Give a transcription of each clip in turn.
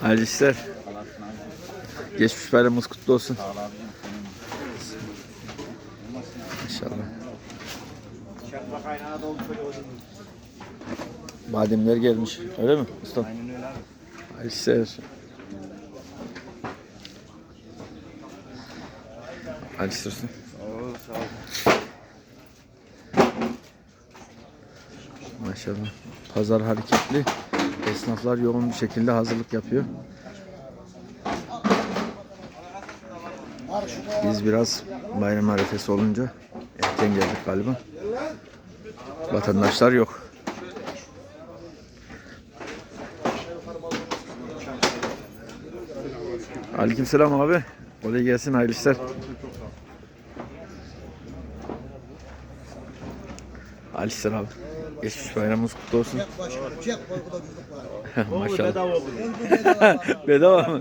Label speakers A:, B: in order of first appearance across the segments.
A: Hayırlı işler. Geçmiş bayramımız kutlu olsun. İnşallah. Bademler gelmiş. Öyle mi usta?
B: Aynen öyle abi.
A: Hayırlı işler. Hayırlı işler
B: sağ ol.
A: Maşallah. Pazar hareketli. Esnaflar yoğun bir şekilde hazırlık yapıyor. Biz biraz bayram arifesi olunca erken geldik galiba. Vatandaşlar yok. Aleykümselam abi. Kolay gelsin hayırlı işler. İşler abi. Geçmiş bayramımız kutlu olsun. Maşallah.
B: Bedava oldu.
A: Bedava mı?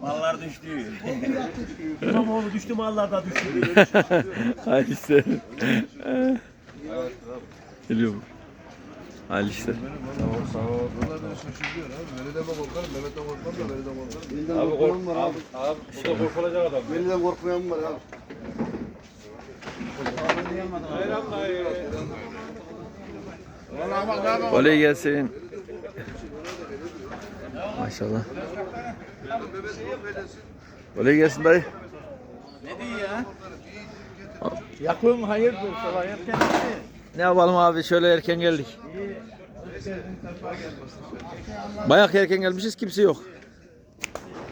B: Mallar düştü. İmamoğlu düştü mallar da düştü.
A: Hayırlı işler. Geliyorum. Hayırlı işler.
C: Sağ ol. Bunlar beni şaşırtıyor abi. Veli'den mi korkarım, Mehmet'ten korkmam da Veli'den korkarım.
D: Abi kork, abi, abi, bu da korkulacak adam.
C: Veli'den korkmayan var abi.
A: Kolay gelsin. Maşallah. Kolay gelsin dayı.
B: Yakın hayırdır sabah erken
A: Ne yapalım abi şöyle erken geldik. Bayağı erken gelmişiz kimse yok.